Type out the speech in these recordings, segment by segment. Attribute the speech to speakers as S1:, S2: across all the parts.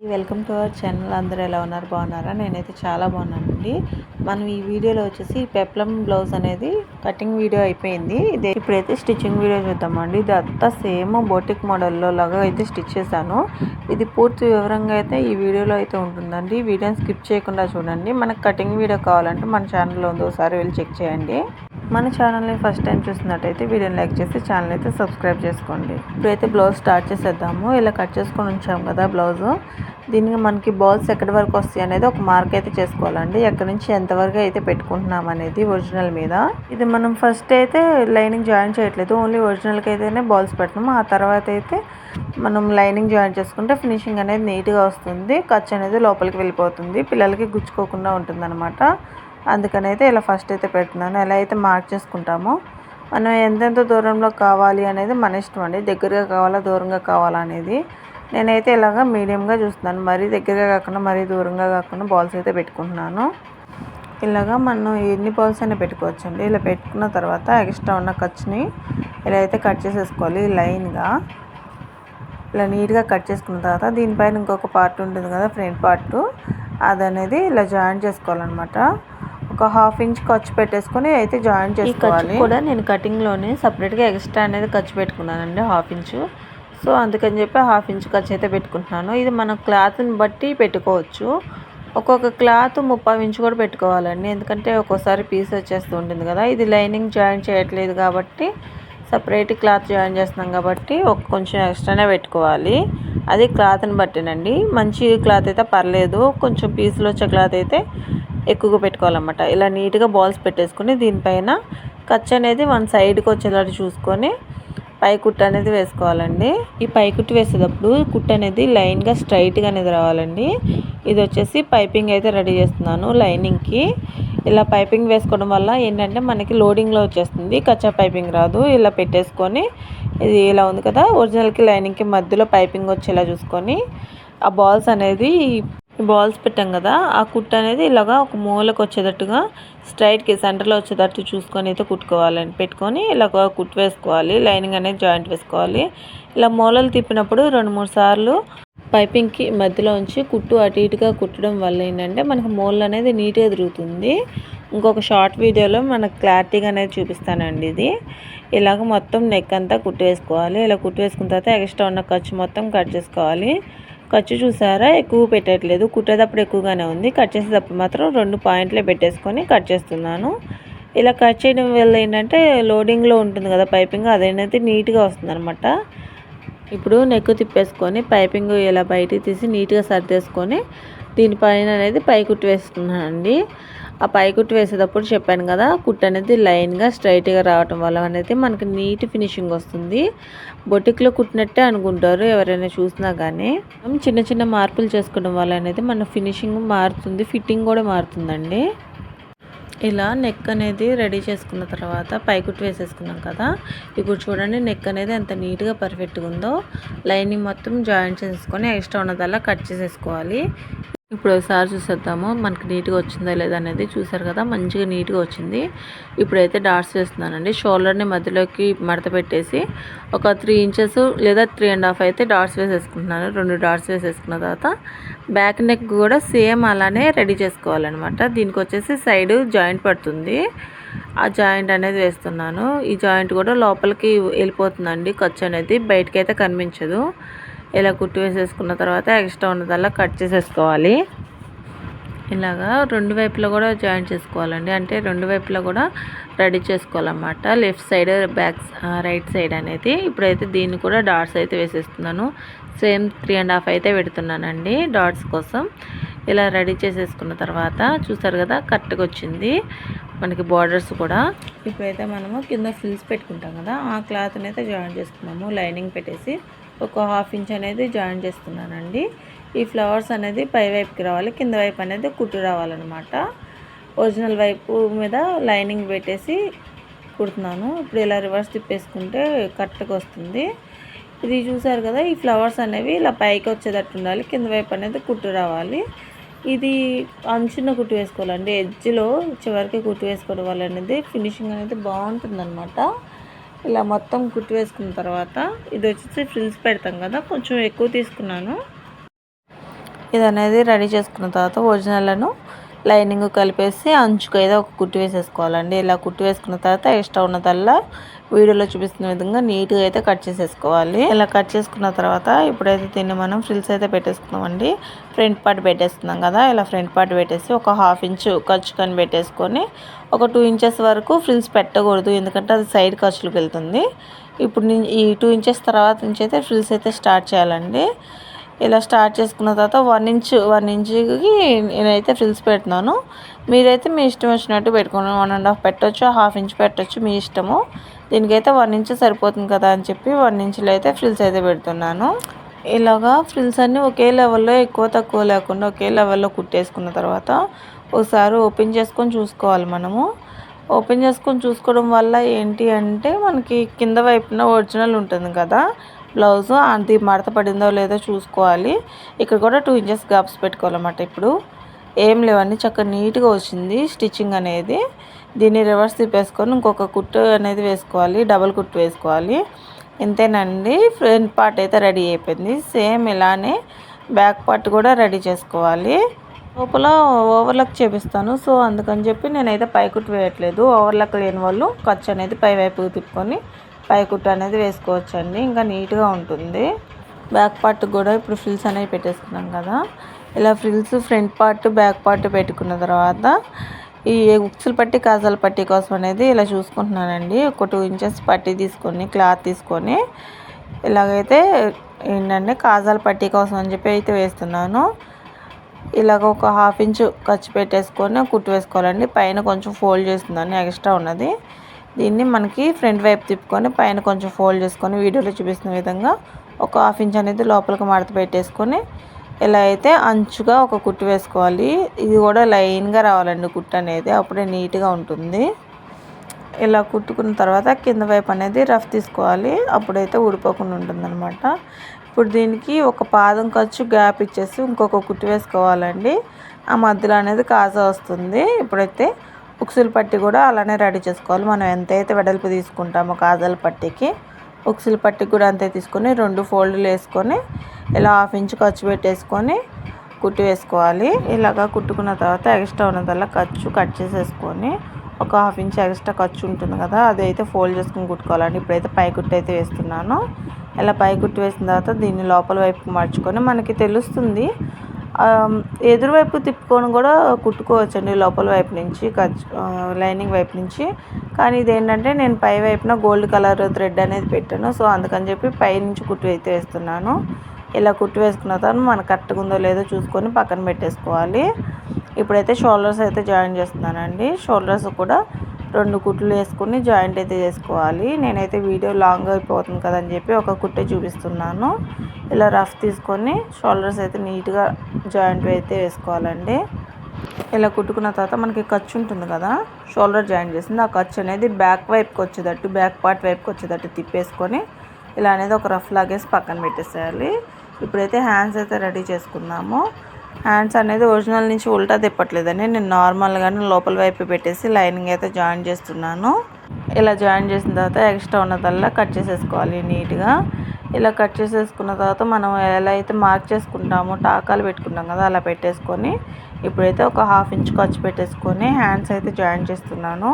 S1: Welcome to our channel. అందరూ ఎలా ఉన్నారు? బాగున్నారా? నేనైతే చాలా బాగున్నానండి. మనం ఈ వీడియోలో వచ్చేసి పెప్లం బ్లౌజ్ అనేది కటింగ్ వీడియో అయిపోయింది. ఇది ఇప్పుడైతే స్టిచ్చింగ్ వీడియో చూద్దామండి. ఇది అంతా సేమ్ బోటిక్ మోడల్లో లాగా అయితే స్టిచ్ చేశాను. ఇది పూర్తి వివరంగా అయితే ఈ వీడియోలో అయితే ఉంటుందండి. వీడియోని స్కిప్ చేయకుండా చూడండి. మనకు కటింగ్ వీడియో కావాలంటే మన ఛానల్లో ఉంది ఒకసారి వెళ్ళి చెక్ చేయండి. మన ఛానల్ని ఫస్ట్ టైం చూసినట్టయితే వీడియోని లైక్ చేసి ఛానల్ అయితే సబ్స్క్రైబ్ చేసుకోండి. ఇప్పుడైతే బ్లౌజ్ స్టార్ట్ చేసేద్దాము. ఇలా కట్ చేసుకొని ఉంచాము కదా బ్లౌజ్. దీనికి మనకి బాల్స్ ఎక్కడి వరకు వస్తాయి అనేది ఒక మార్క్ అయితే చేసుకోవాలండి. ఎక్కడి నుంచి ఎంతవరకు అయితే పెట్టుకుంటున్నాం అనేది ఒరిజినల్ మీద. ఇది మనం ఫస్ట్ అయితే లైనింగ్ జాయిన్ చేయట్లేదు. ఓన్లీ ఒరిజినల్కి అయితేనే బాల్స్ పెట్టినాము. ఆ తర్వాత అయితే మనం లైనింగ్ జాయిన్ చేసుకుంటే ఫినిషింగ్ అనేది నీట్గా వస్తుంది. ఖర్చు అనేది లోపలికి వెళ్ళిపోతుంది. పిల్లలకి గుచ్చుకోకుండా ఉంటుంది అందుకని అయితే ఇలా ఫస్ట్ అయితే పెడుతున్నాను. ఎలా అయితే మార్క్ చేసుకుంటామో మనం ఎంతెంత దూరంలో కావాలి అనేది మన ఇష్టం అండి. దగ్గరగా కావాలా దూరంగా కావాలా అనేది నేనైతే ఇలాగ మీడియంగా చూస్తున్నాను. మరీ దగ్గరగా కాకుండా మరీ దూరంగా కాకుండా బాల్స్ అయితే పెట్టుకుంటున్నాను. ఇలాగా మనం ఎన్ని బాల్స్ అయినా పెట్టుకోవచ్చండి. ఇలా పెట్టుకున్న తర్వాత ఎక్స్ట్రా ఉన్న ఖర్చుని ఇలా అయితే కట్ చేసేసుకోవాలి లైన్గా. ఇలా నీట్గా కట్ చేసుకున్న తర్వాత దీనిపైన ఇంకొక పార్ట్ ఉంటుంది కదా ఫ్రంట్ పార్ట్ అది అనేది ఇలా జాయిన్ చేసుకోవాలన్నమాట. ఒక హాఫ్ ఇంచ్ ఖర్చు పెట్టేసుకొని అయితే జాయిన్ చేసుకోవాలి. కూడా నేను కటింగ్లోనే సపరేట్గా ఎక్స్ట్రా అనేది ఖర్చు పెట్టుకున్నానండి హాఫ్ ఇంచు సో అందుకని చెప్పి హాఫ్ ఇంచ్ ఖర్చు అయితే పెట్టుకుంటున్నాను. ఇది మన క్లాత్ని బట్టి పెట్టుకోవచ్చు. ఒక్కొక్క క్లాత్ ముప్పై ఇంచు కూడా పెట్టుకోవాలండి. ఎందుకంటే ఒక్కోసారి పీస్ వచ్చేస్తూ ఉంటుంది కదా. ఇది లైనింగ్ జాయిన్ చేయట్లేదు కాబట్టి సపరేట్ క్లాత్ జాయిన్ చేస్తున్నాం కాబట్టి ఒక కొంచెం ఎక్స్ట్రానే పెట్టుకోవాలి. అది క్లాత్ని బట్టినండి. మంచి క్లాత్ అయితే పర్లేదు. కొంచెం పీసులు వచ్చే క్లాత్ అయితే ఎక్కువగా పెట్టుకోవాలన్నమాట. ఇలా నీట్గా బాల్స్ పెట్టేసుకొని దీనిపైన ఖర్చు అనేది వన్ సైడ్కి వచ్చేలాగా చూసుకొని పై కుట్టు అనేది వేసుకోవాలండి. ఈ పై కుట్టు వేసేటప్పుడు కుట్టు అనేది లైన్గా స్ట్రైట్గా అనేది రావాలండి. ఇది వచ్చేసి పైపింగ్ అయితే రెడీ చేస్తున్నాను లైనింగ్కి. ఇలా పైపింగ్ వేసుకోవడం వల్ల ఏంటంటే మనకి లోడింగ్లో వచ్చేస్తుంది. కచ్చా పైపింగ్ రాదు. ఇలా పెట్టేసుకొని ఇది ఇలా ఉంది కదా ఒరిజినల్కి లైనింగ్కి మధ్యలో పైపింగ్ వచ్చేలా చూసుకొని ఆ బాల్స్ అనేది బాల్స్ పెట్టాం కదా ఆ కుట్టు అనేది ఇలాగా ఒక మూలకు వచ్చేటట్టుగా స్ట్రైట్కి సెంటర్లో వచ్చేటట్టు చూసుకొని అయితే కుట్టుకోవాలని పెట్టుకొని ఇలాగ కుట్టు వేసుకోవాలి లైనింగ్ అనేది జాయింట్ వేసుకోవాలి. ఇలా మూలలు తిప్పినప్పుడు రెండు మూడు సార్లు పైపింగ్కి మధ్యలో ఉంచి కుట్టు అటు ఇటుగా కుట్టడం వల్ల ఏంటంటే మనకు మూలలు అనేది నీట్గా తిరుగుతుంది. ఇంకొక షార్ట్ వీడియోలో మనకు క్లారిటీగా అనేది చూపిస్తానండి ఇది. ఇలాగ మొత్తం నెక్ అంతా కుట్టు వేసుకోవాలి. ఇలా కుట్టు వేసుకున్న తర్వాత ఎక్స్ట్రా ఉన్న ఖర్చు మొత్తం కట్ చేసుకోవాలి. ఖర్చు చూసారా? ఎక్కువ పెట్టట్లేదు. కుట్టేటప్పుడు ఎక్కువగానే ఉంది. కట్ చేసేటప్పుడు మాత్రం రెండు పాయింట్లే పెట్టేసుకొని కట్ చేస్తున్నాను. ఇలా కట్ చేయడం వల్ల ఏంటంటే లోడింగ్లో ఉంటుంది కదా పైపింగ్ అదేనైతే నీట్గా వస్తుంది అనమాట ఇప్పుడు నెక్కు తిప్పేసుకొని పైపింగ్ ఇలా బయటికి తీసి నీట్గా సర్దేసుకొని దీనిపైన అనేది పైకుట్టు వేస్తున్నానండి ఆ పై కుట్టు వేసేటప్పుడు చెప్పాను కదా కుట్టు అనేది లైన్గా స్ట్రైట్గా రావటం వల్ల అనేది మనకి నీట్ ఫినిషింగ్ వస్తుంది. బొటిక్లో కుట్టినట్టే అనుకుంటారు ఎవరైనా చూసినా కానీ చిన్న చిన్న మార్పులు చేసుకోవడం వల్ల అనేది మన ఫినిషింగ్ మారుతుంది ఫిట్టింగ్ కూడా మారుతుందండి. ఇలా నెక్ అనేది రెడీ చేసుకున్న తర్వాత పైకుట్టు వేసేసుకున్నాం కదా ఇప్పుడు చూడండి నెక్ అనేది ఎంత నీట్గా పర్ఫెక్ట్గా ఉందో. లైనింగ్ మొత్తం జాయిన్ చేసుకొని ఎక్స్ట్రా ఉన్నదల్లా కట్ చేసేసుకోవాలి. ఇప్పుడు ఒకసారి చూసేద్దాము. మనకి నీట్గా వచ్చిందా లేదా అనేది చూసారు కదా మంచిగా నీట్గా వచ్చింది. ఇప్పుడైతే డాట్స్ వేస్తున్నానండి. షోల్డర్ని మధ్యలోకి మడత పెట్టేసి ఒక త్రీ ఇంచెస్ లేదా త్రీ అండ్ హాఫ్ అయితే డాట్స్ వేసేసుకుంటున్నాను. రెండు డాట్స్ వేసేసుకున్న తర్వాత బ్యాక్ నెక్ కూడా సేమ్ అలానే రెడీ చేసుకోవాలన్నమాట. దీనికి వచ్చేసి సైడ్ జాయింట్ పడుతుంది. ఆ జాయింట్ అనేది వేస్తున్నాను. ఈ జాయింట్ కూడా లోపలికి వెళ్ళిపోతుందండి. ఖర్చు అనేది బయటకైతే కనిపించదు. ఇలా కుట్టి వేసేసుకున్న తర్వాత ఎక్స్ట్రా ఉన్నదల్లా కట్ చేసేసుకోవాలి. ఇలాగా రెండు వైపులా కూడా జాయిన్ చేసుకోవాలండి. అంటే రెండు వైపులా కూడా రెడీ చేసుకోవాలన్నమాట. Left side back right side అనేది. ఇప్పుడైతే దీన్ని కూడా డాట్స్ అయితే వేసేస్తున్నాను. సేమ్ త్రీ అండ్ హాఫ్ అయితే పెడుతున్నానండి డాట్స్ కోసం. ఇలా రెడీ చేసేసుకున్న తర్వాత చూసారు కదా కరెక్ట్గా వచ్చింది. మనకి బార్డర్స్ కూడా. ఇప్పుడైతే మనము కింద ఫిల్స్ పెట్టుకుంటాం కదా ఆ క్లాత్ని అయితే జాయిన్ చేసుకున్నాము లైనింగ్ పెట్టేసి. ఒక హాఫ్ ఇంచ్ అనేది జాయిన్ చేస్తున్నానండి. ఈ ఫ్లవర్స్ అనేది పై వైపుకి రావాలి కింద వైపు అనేది కుట్టు రావాలన్నమాట. ఒరిజినల్ వైపు మీద లైనింగ్ పెట్టేసి కుడుతున్నాను. ఇప్పుడు ఇలా రివర్స్ తిప్పేసుకుంటే కరెక్ట్గా వస్తుంది. ఇది చూసారు కదా ఈ ఫ్లవర్స్ అనేవి ఇలా పైకి వచ్చేటట్టు ఉండాలి కింద వైపు అనేది కుట్టు రావాలి. ఇది అంచున కుట్టు వేసుకోవాలండి. ఎడ్జ్లో చివరికి కుట్టు వేసుకోవడం వల్ల అనేది ఫినిషింగ్ అనేది బాగుంటుందన్నమాట. ఇలా మొత్తం కుట్టి వేసుకున్న తర్వాత ఇది వచ్చేసి ఫ్రిల్స్ పెడతాం కదా కొంచెం ఎక్కువ తీసుకున్నాను. ఇది అనేది రెడీ చేసుకున్న తర్వాత ఒరిజినల్ను లైనింగ్ కలిపేసి అంచుకు అయితే ఒక కుట్టి వేసేసుకోవాలండి. ఇలా కుట్టి వేసుకున్న తర్వాత ఎక్స్ట్రా ఉన్నదల్లా వీడియోలో చూపిస్తున్న విధంగా నీట్గా అయితే కట్ చేసేసుకోవాలి. ఇలా కట్ చేసుకున్న తర్వాత ఇప్పుడైతే దీన్ని మనం ఫ్రిల్స్ అయితే పెట్టేసుకున్నామండి. ఫ్రంట్ పార్ట్ పెట్టేస్తున్నాం కదా ఇలా ఫ్రంట్ పార్ట్ పెట్టేసి ఒక హాఫ్ ఇంచు ఖర్చు కని పెట్టేసుకొని ఒక టూ ఇంచెస్ వరకు ఫ్రిల్స్ పెట్టకూడదు ఎందుకంటే అది సైడ్ ఖర్చులకు వెళ్తుంది. ఇప్పుడు ఈ టూ ఇంచెస్ తర్వాత నుంచి అయితే ఫ్రిల్స్ అయితే స్టార్ట్ చేయాలండి. ఇలా స్టార్ట్ చేసుకున్న తర్వాత వన్ ఇంచ్ వన్ ఇంచుకి నేనైతే ఫ్రిల్స్ పెడుతున్నాను. మీరైతే మీ ఇష్టం వచ్చినట్టు పెట్టుకోండి వన్ అండ్ హాఫ్ పెట్టచ్చు హాఫ్ ఇంచ్ పెట్టచ్చు మీ ఇష్టము. దీనికైతే వన్ ఇంచ్ సరిపోతుంది కదా అని చెప్పి వన్ ఇంచ్లో అయితే ఫ్రిల్స్ అయితే పెడుతున్నాను. ఇలాగా ఫ్రిల్స్ అన్నీ ఒకే లెవెల్లో ఎక్కువ తక్కువ లేకుండా ఒకే లెవెల్లో కుట్టేసుకున్న తర్వాత ఒకసారి ఓపెన్ చేసుకొని చూసుకోవాలి మనము. ఓపెన్ చేసుకొని చూసుకోవడం వల్ల ఏంటి అంటే మనకి కింద వైపున ఒరిజినల్ ఉంటుంది కదా. బ్లౌజ్ అది మడత పడిందో లేదో చూసుకోవాలి. ఇక్కడ కూడా టూ ఇంచెస్ గ్యాప్స్ పెట్టుకోవాలన్నమాట ఇప్పుడు. ఏం లేవన్నీ చక్కగా నీట్గా వచ్చింది స్టిచ్చింగ్ అనేది. దీన్ని రివర్స్ తిప్పేసుకొని ఇంకొక కుట్టు అనేది వేసుకోవాలి డబల్ కుట్టు వేసుకోవాలి. ఇంతేనండి ఫ్రంట్ పార్ట్ అయితే రెడీ అయిపోయింది. సేమ్ ఇలానే బ్యాక్ పార్ట్ కూడా రెడీ చేసుకోవాలి. లోపల ఓవర్లక్ చేపిస్తాను. సో అందుకని చెప్పి నేనైతే పైకుట్టు వేయట్లేదు. ఓవర్లక్ లేని వాళ్ళు ఖర్చు అనేది పైవైపుకి తిప్పుకొని పైకుట్టు అనేది వేసుకోవచ్చండి. ఇంకా నీట్గా ఉంటుంది. బ్యాక్ పార్ట్ కూడా ఇప్పుడు ఫ్రిల్స్ అనేవి పెట్టేసుకున్నాం కదా. ఇలా frills front part back part పెట్టుకున్న తర్వాత ఈ ఉక్సులు పట్టి కాజాల పట్టి కోసం అనేది ఇలా చూసుకుంటున్నానండి. ఒక టూ ఇంచెస్ పట్టి తీసుకొని క్లాత్ తీసుకొని ఇలాగైతే ఏంటంటే కాజాల పట్టి కోసం అని చెప్పి అయితే వేస్తున్నాను. ఇలాగ ఒక హాఫ్ ఇంచు ఖర్చు పెట్టేసుకొని కుట్టు వేసుకోవాలండి. పైన కొంచెం ఫోల్డ్ చేస్తుందని ఎక్స్ట్రా ఉన్నది. దీన్ని మనకి ఫ్రంట్ వైపు తిప్పుకొని పైన కొంచెం ఫోల్డ్ చేసుకొని వీడియోలో చూపిస్తున్న విధంగా ఒక హాఫ్ ఇంచ్ అనేది లోపలికి మడత పెట్టేసుకొని ఇలా అయితే అంచుగా ఒక కుట్టు వేసుకోవాలి. ఇది కూడా లైన్గా రావాలండి కుట్టు అనేది అప్పుడే నీట్గా ఉంటుంది. ఇలా కుట్టుకున్న తర్వాత కింద వైపు అనేది రఫ్ తీసుకోవాలి. అప్పుడైతే ఊడిపోకుండా ఉంటుందన్నమాట. ఇప్పుడు దీనికి ఒక పాదం ఖర్చు గ్యాప్ ఇచ్చేసి ఇంకొక కుట్టు వేసుకోవాలండి. ఆ మధ్యలో అనేది కాజా వస్తుంది. ఇప్పుడైతే ఉక్సులు పట్టి కూడా అలానే రెడీ చేసుకోవాలి. మనం ఎంతైతే వెడల్పు తీసుకుంటామో కాజాల పట్టికి ఉక్సుల పట్టి కూడా అంతే తీసుకొని రెండు ఫోల్డ్లు వేసుకొని ఇలా హాఫ్ ఇంచ్ ఖర్చు పెట్టేసుకొని కుట్టి వేసుకోవాలి. ఇలాగా కుట్టుకున్న తర్వాత ఎక్స్ట్రా ఉన్నదల్లా ఖర్చు కట్ చేసేసుకొని ఒక హాఫ్ ఇంచ్ ఎక్స్ట్రా ఖర్చు ఉంటుంది కదా అది అయితే ఫోల్డ్ చేసుకుని కుట్టుకోవాలండి. ఇప్పుడైతే పై కుట్టు అయితే వేస్తున్నాను. ఇలా పై కుట్టి వేసిన తర్వాత దీన్ని లోపల వైపుకి మార్చుకొని మనకి తెలుస్తుంది. ఎదురువైపు తిప్పుకొని కూడా కుట్టుకోవచ్చండి. లోపల వైపు నుంచి లైనింగ్ వైపు నుంచి. కానీ ఇది ఏంటంటే నేను పై వైపున గోల్డ్ కలర్ థ్రెడ్ అనేది పెట్టాను. సో అందుకని చెప్పి పై నుంచి కుట్టు అయితే వేస్తున్నాను. ఇలా కుట్టు వేసుకున్న తర్వాత మనకు కరెక్ట్గా ఉందో లేదో చూసుకొని పక్కన పెట్టేసుకోవాలి. ఇప్పుడైతే షోల్డర్స్ అయితే జాయిన్ చేస్తున్నానండి. షోల్డర్స్ కూడా రెండు కుట్లు వేసుకుని జాయింట్ అయితే చేసుకోవాలి నేనైతే వీడియో లాంగ్ అయిపోతుంది కదని చెప్పి ఒక కుట్టే చూపిస్తున్నాను. ఇలా రఫ్ తీసుకొని షోల్డర్స్ అయితే నీట్గా జాయింట్ అయితే వేసుకోవాలండి. ఇలా కుట్టుకున్న తర్వాత మనకి ఖర్చు ఉంటుంది కదా షోల్డర్ జాయింట్ చేసింది. ఆ ఖర్చు అనేది బ్యాక్ వైపుకి వచ్చేటట్టు బ్యాక్ పార్ట్ వైపుకి వచ్చేటట్టు తిప్పేసుకొని ఇలా అనేది ఒక రఫ్ లాగేసి పక్కన పెట్టేసేయాలి. ఇప్పుడైతే హ్యాండ్స్ అయితే రెడీ చేసుకున్నాము హ్యాండ్స్ అనేది ఒరిజినల్ నుంచి ఉల్టా తిప్పట్లేదని నేను నార్మల్గానే లోపల వైపు పెట్టేసి లైనింగ్ అయితే జాయిన్ చేస్తున్నాను. ఇలా జాయిన్ చేసిన తర్వాత ఎక్స్ట్రా ఉన్నదల్లా కట్ చేసేసుకోవాలి నీట్గా. ఇలా కట్ చేసేసుకున్న తర్వాత మనం ఎలా అయితే మార్క్ చేసుకుంటామో టాకాలు పెట్టుకుంటాం కదా అలా పెట్టేసుకొని ఇప్పుడైతే ఒక హాఫ్ ఇంచ్ ఖర్చు పెట్టేసుకొని హ్యాండ్స్ అయితే జాయిన్ చేస్తున్నాను.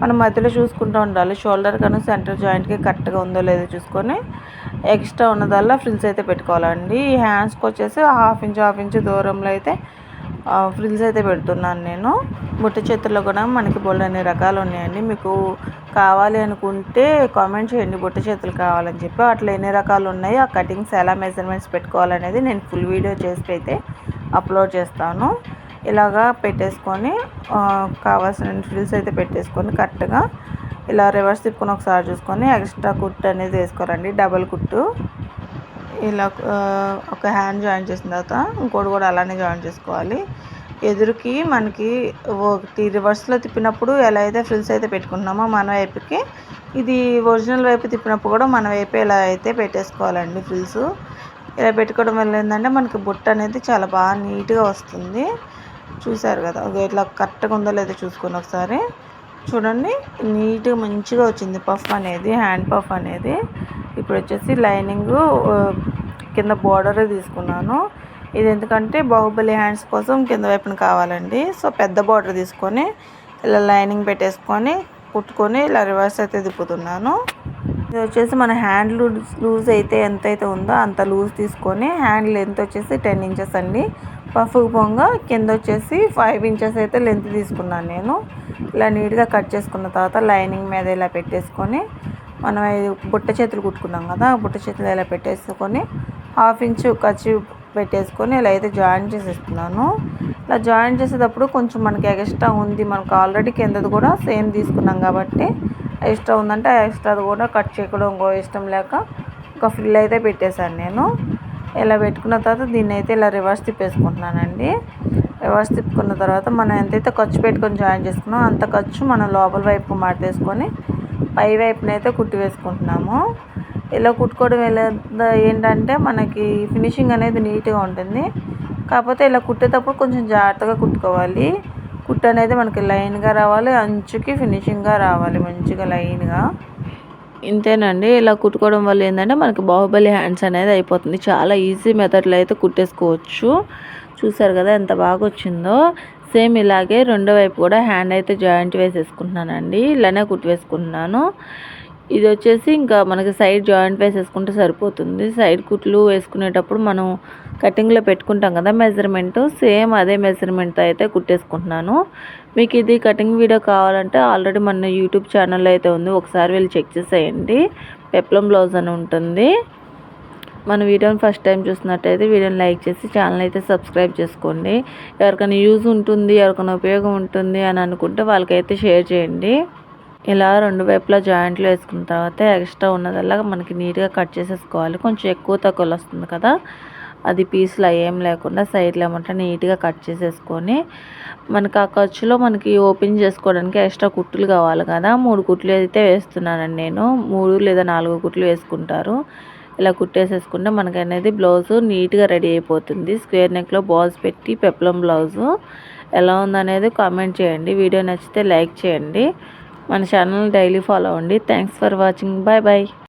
S1: మనం మధ్యలో చూసుకుంటూ ఉండాలి. షోల్డర్ కానీ సెంటర్ జాయింట్కి కరెక్ట్గా ఉందో లేదో చూసుకొని ఎక్స్ట్రా ఉన్నదల్లా ఫ్రిల్స్ అయితే పెట్టుకోవాలండి. ఈ హ్యాండ్స్కి వచ్చేసి హాఫ్ ఇంచ్ హాఫ్ ఇంచ్ దూరంలో అయితే ఫ్రిల్స్ అయితే పెడుతున్నాను నేను. బుట్ట చేతుల్లో కూడా మనకి బోల్డ్ అన్ని రకాలు ఉన్నాయండి. మీకు కావాలి అనుకుంటే కామెంట్ చేయండి. బుట్ట చేతులు కావాలని చెప్పి అట్లా ఎన్ని రకాలు ఉన్నాయి? ఆ కటింగ్స్ ఎలా మెజర్మెంట్స్ పెట్టుకోవాలనేది నేను ఫుల్ వీడియో చేసి అయితే అప్లోడ్ చేస్తాను. ఇలాగా పెట్టేసుకొని కావాల్సిన ఫ్రిల్స్ అయితే పెట్టేసుకొని కరెక్ట్గా ఇలా రివర్స్ తిప్పుకొని ఒకసారి చూసుకొని ఎక్స్ట్రా కుట్టు అనేది వేసుకోరండి డబల్ కుట్టు. ఇలా ఒక హ్యాండ్ జాయిన్ చేసిన తర్వాత ఇంకోటి కూడా అలానే జాయిన్ చేసుకోవాలి. ఎదురుకి మనకి ఒకటి రివర్స్లో తిప్పినప్పుడు ఎలా అయితే ఫ్రిల్స్ అయితే పెట్టుకుంటున్నామో మన వైపుకి ఇది ఒరిజినల్ వైపు తిప్పినప్పుడు కూడా మన వైపు ఎలా అయితే పెట్టేసుకోవాలండి ఫ్రిల్స్ ఇలా పెట్టుకోవడం వల్ల ఏంటంటే మనకి బుట్ట అనేది చాలా బాగా నీట్గా వస్తుంది. చూసారు కదా. ఇట్లా కరెక్ట్గా ఉందో లేదో చూసుకొని ఒకసారి. చూడండి నీట్గా మంచిగా వచ్చింది పఫ్ అనేది హ్యాండ్ పఫ్ అనేది. ఇప్పుడు వచ్చేసి లైనింగ్ కింద బార్డర్ తీసుకున్నాను. ఇది ఎందుకంటే బాహుబలి హ్యాండ్స్ కోసం కింద వైపున కావాలండి. సో పెద్ద బార్డర్ తీసుకొని ఇలా లైనింగ్ పెట్టేసుకొని కుట్టుకొని ఇలా రివర్స్ అయితే తిప్పుతున్నాను. ఇది వచ్చేసి మన హ్యాండ్ లూజ్ లూజ్ అయితే ఎంత అయితే ఉందో అంత లూజ్ తీసుకొని హ్యాండ్ లెంత్ వచ్చేసి టెన్ ఇంచెస్ అండి. పఫ్ పొంగ కింద వచ్చేసి ఫైవ్ ఇంచెస్ అయితే లెంత్ తీసుకున్నాను నేను. ఇలా నీట్గా కట్ చేసుకున్న తర్వాత లైనింగ్ మీద ఇలా పెట్టేసుకొని మనం బుట్ట చేతులు కుట్టుకున్నాం కదా బుట్ట చేతులు ఇలా పెట్టేసుకొని హాఫ్ ఇంచు ఖర్చు పెట్టేసుకొని ఇలా అయితే జాయిన్ చేసేస్తున్నాను. ఇలా జాయిన్ చేసేటప్పుడు కొంచెం మనకి ఎక్స్ట్రా ఉంది మనకు ఆల్రెడీ కిందది కూడా సేమ్ తీసుకున్నాం కాబట్టి ఎక్స్ట్రా ఉందంటే ఆ ఎక్స్ట్రాది కూడా కట్ చేయడం ఇంకో ఇష్టం లేక ఒక ఫిల్ అయితే పెట్టేశాను నేను. ఇలా పెట్టుకున్న తర్వాత దీన్ని అయితే ఇలా రివర్స్ తిప్పేసుకుంటున్నానండి. రివర్స్ తిప్పుకున్న తర్వాత మనం ఎంతైతే ఖర్చు పెట్టుకొని జాయిన్ చేసుకున్నామో అంత ఖర్చు మనం లోపల వైపు మాటేసుకొని పై వైపునైతే కుట్టి వేసుకుంటున్నాము ఇలా కుట్టుకోవడం ఎలా ఏంటంటే మనకి ఫినిషింగ్ అనేది నీట్గా ఉంటుంది. కాకపోతే ఇలా కుట్టేటప్పుడు కొంచెం జాగ్రత్తగా కుట్టుకోవాలి. కుట్టు అనేది మనకి లైన్గా రావాలి అంచుకి ఫినిషింగ్గా రావాలి మంచిగా లైన్గా. ఇంతేనండి. ఇలా కుట్టుకోవడం వల్ల ఏంటంటే మనకి బాహుబలి హ్యాండ్స్ అనేది అయిపోతుంది. చాలా ఈజీ మెథడ్లో అయితే కుట్టేసుకోవచ్చు. చూసారు కదా ఎంత బాగా వచ్చిందో సేమ్ ఇలాగే రెండో వైపు కూడా హ్యాండ్ అయితే జాయింట్ వేసేసుకుంటున్నానండి. ఇలానే కుట్టివేసుకుంటున్నాను. ఇది వచ్చేసి ఇంకా మనకి సైడ్ జాయింట్ వేసేసుకుంటే సరిపోతుంది. సైడ్ కుట్లు వేసుకునేటప్పుడు మనం కటింగ్లో పెట్టుకుంటాం కదా మెజర్మెంట్ సేమ్ అదే మెజర్మెంట్తో అయితే కుట్టేసుకుంటున్నాను. మీకు ఇది కటింగ్ వీడియో కావాలంటే ఆల్రెడీ మన యూట్యూబ్ ఛానల్లో అయితే ఉంది. ఒకసారి వెళ్ళి చెక్ చేసేయండి. పెప్లం బ్లౌజ్ అని ఉంటుంది. మన వీడియోని ఫస్ట్ టైం చూసినట్టయితే వీడియోని లైక్ చేసి ఛానల్ అయితే సబ్స్క్రైబ్ చేసుకోండి. ఎవరికైనా యూజ్ ఉంటుంది ఎవరికైనా ఉపయోగం ఉంటుంది అని అనుకుంటే వాళ్ళకైతే షేర్ చేయండి. ఇలా రెండు వైపులా జాయింట్లు వేసుకున్న తర్వాత ఎక్స్ట్రా ఉన్నదల్లా మనకి నీట్గా కట్ చేసేసుకోవాలి. కొంచెం ఎక్కువ తక్కువలు వస్తుంది కదా. అది పీసులు ఏం లేకుండా సైడ్లో ఏమంటే నీట్గా కట్ చేసేసుకొని మనకి ఆ ఖర్చులో మనకి ఓపెన్ చేసుకోవడానికి ఎక్స్ట్రా కుట్లు కావాలి కదా. మూడు కుట్లు అయితే వేస్తున్నానండి నేను. మూడు లేదా నాలుగు కుట్లు వేసుకుంటారు. ఇలా కుట్టేసేసుకుంటే మనకి అనేది బ్లౌజు నీట్గా రెడీ అయిపోతుంది. స్క్వేర్ నెక్లో బాల్స్ పెట్టి పెప్లం బ్లౌజు. ఎలా ఉందనేది కామెంట్ చేయండి. వీడియో నచ్చితే లైక్ చేయండి. మన ఛానల్ డైలీ ఫాలో అవ్వండి. Thanks for watching. Bye bye.